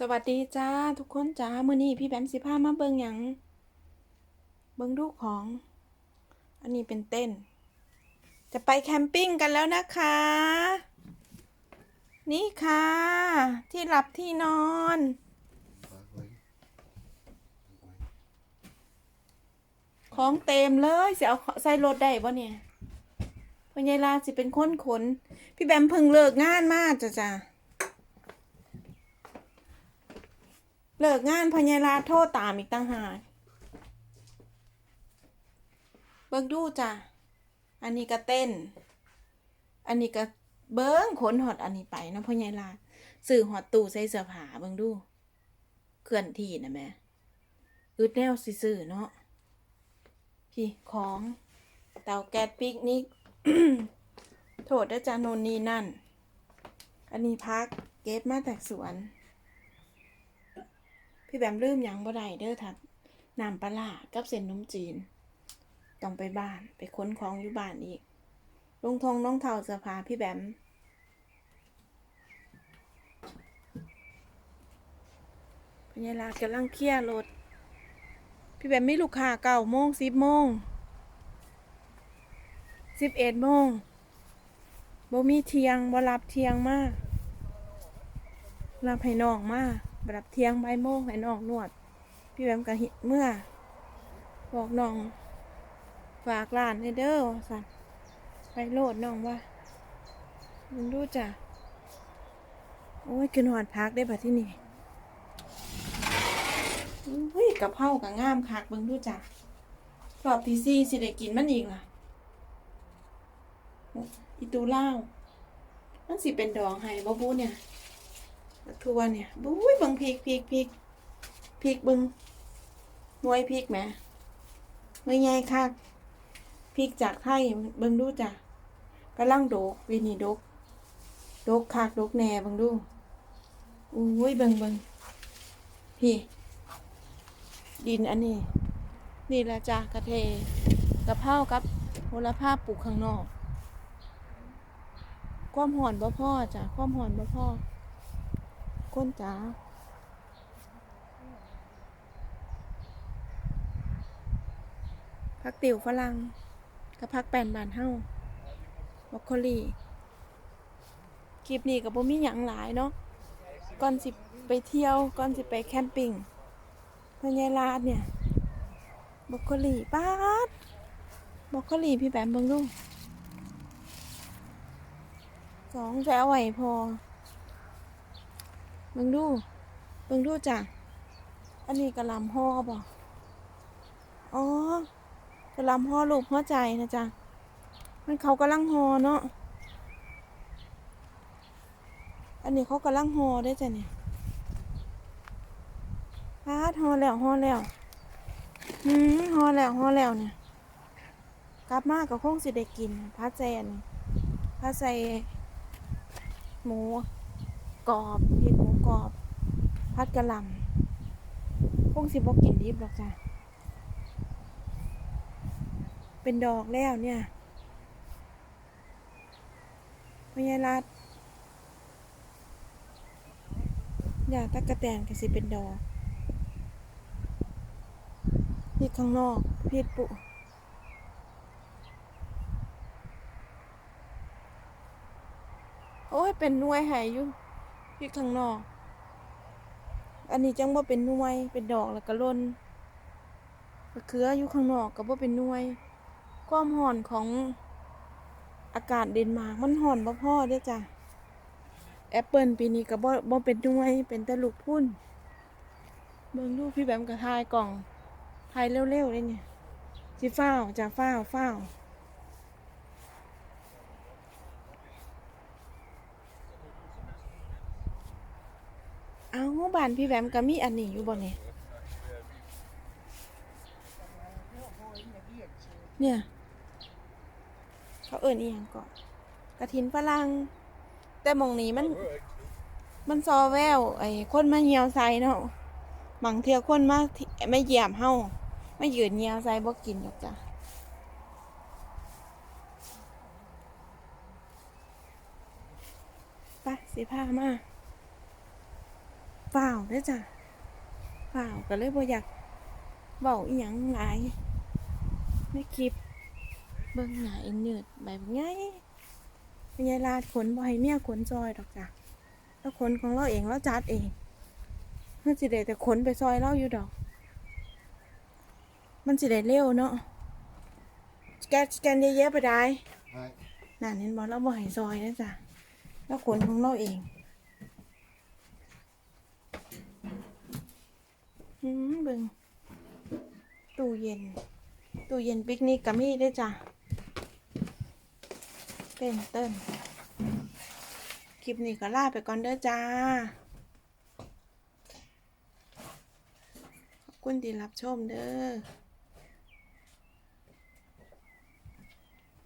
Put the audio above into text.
สวัสดีจ้าทุกคนจ้ามื้อนี้พี่แบมสิพามาเบิ่งหยัง เบิ่งดูของ อันนี้เป็นเต้น จะไปแคมปิ้งกันแล้วนะคะ นี่ค่ะ ที่หลับที่นอน ของเต็มเลยสิเอาใส่รถได้ปะเนี่ยพญายลาสิเป็นคนขน พี่แบมเพิ่งเลิกงานมาจ้ะจ้า เลิกงานพญาราโทษตามอีกต่างหากเบิ่งดูจ้ะ อันนี้ก็เต้น อันนี้ก็เบิ้งขนหอดอันนี้ไปเนาะพญาราสื่อหอดตู้ใส่เสื้อผ้าเบิ่งดูเคลื่อนที่นะแม่อึดแนวสิซื้อเนาะพี่ของเตาแก๊สปิกนิกโทษนะจ๊ะโนนนี่นั่น อันนี้พักเก็บมาจากสวน พี่แบมลืมยังบ่ได้เด้อทัดน้ำปลากับเส้นนมจีน ต้องไปบ้านไปค้นของอยู่บ้านอีกลงทงน้องเท่าเสื้อผ้าพี่แบมพญาลากำลังเคลียร์รถ พี่แบมมีลูกค้าเก้าโมงสิบโมงสิบเอ็ดโมงบ่มีเทียงบ่รับเทียงมากรับให้น้องมาแบบเที่ยงใบโมงให้น้องนวด พี่แบมก็หิเมื่อ บอกน้อง ฝากร้านให้เด้อสันไปโลดน้องว่ามึงดูจ้ะ โอ้ยกินหอดพักได้บัดที่นี่อุ้ยกับเผากับงามคักเบิ่งดูจ้ะรอบที่สี่สิได้กินมันอีกล่ะ อีตูเล่ามันสิเป็นดองให้บ่บูเนี่ย ทัวเนี่ยบุ้ยบังพริกพริกพริกพริกบึงนวยพริกแหมหน่วยใหญ่คักพริกจากไทยเบิ่งดูจ้ะกำลังโดกวินี่ดกดกคักดกแหน่เบิ่งดูอุ้ยเบิ่งเบิ่งพี่ ดินอันนี้ นี่ละจ้ะกระเทกระเพรากับโหระพาปลูกข้างนอก ความหอนบ่พ่อจ้ะความหอนบ่พ่อ ก้นจ๋าพักติ๋วฝรั่งกับพักแป้นบานเฮาบรอกโคลีคลิปนี้กับบ่มีหยังหลายเนาะก่อนสิไปเที่ยวก่อนสิไปแคมปิ้งพญายลาดเนี่ยบรอกโคลีป้าดบรอกโคลีพี่แบมเบิ่งดูสองจะเอาไวพอ เบิ่งดู เบิ่งดูจ้ะ อันนี้กระลำห่อบ่อ๋อกระลำห่อลูกหัวใจนะจ๊ะมันเขากำลังห่อเนาะ อันนี้เขากำลังห่อได้จ้ะเนี่ยพาดห่อแล้วห่อแล้วอืมห่อแล้วห่อแล้วเนี่ย กลับมาก็คงสิได้กินพาแจนพาใส่หมูกรอบ กอบ พัดกระลำพวกสิบอกกินดิบหรอกจ้ะ เป็นดอกแล้วเนี่ยพญารัดอย่าตะกะแตนก็สิเป็นดอกพริกข้างนอกพริกปุโอ้ย เป็นน่วยหายอยู่พริกข้างนอก อันนี้จังว่าเป็นหน่วยเป็นดอกแล้วก็ล่นมะเขืออยู่ข้างนอกก็บ่เป็นหน่วย ความห่อนของอากาศเดนมาร์กมันห่อนบ่พอเด้จ้ะแอปเปิลปีนี้ก็บ่บ่เป็นหน่วยเป็นแต่ลูกพุ่นเบิ่งดูพี่แบมก็ถ่ายกล่องถ่ายเร็วๆเลยเนี่ยสิฟ้าวจ้ะฟ้าวฟ้าว เอา บ้านพี่แบมก็มีอันนี้อยู่บ่เนี่ยเนี่ย เขาเอิ่นอีหยังก่อนกระถินฝรั่งแต่มองนี้มัน มันซอแววไอ้คนมาเหี่ยวใส่เนาะบางเที่ยคนมาไม่เหยียบเฮาไม่ยืนเหี่ยวใส่บ่กินหรอกจ้ะไปสิพามา ฝ้าวเด้อจ้ะฝ้าวก็เลยบ่อยากเว้าอีหยังหลายในคลิป เบิ่งหน้าเอ็นเนิร์ดแบบไงเป็นไงลาดขนบ่ให้เมียขนซอยดอกจ้ะแล้วขนของเราเองเราจัดเองเพื่อสิได้แต่ขนไปซอยเราอยู่ดอก มันสิได้เร็วเนาะแกะแกนเยอะๆไปได้はいนั่นเห็นบ่เราบ่ให้ซอยนะจ้ะแล้วขนของเราเองอืมเบิ่งตู้ เย็น ตู้เย็นปิกนิกก็มีด้จ้ะ เต้นเต้นคลิปนี้ก็ลาไปก่อนเด้อจ้า ขอบคุณที่รับชมเด้อ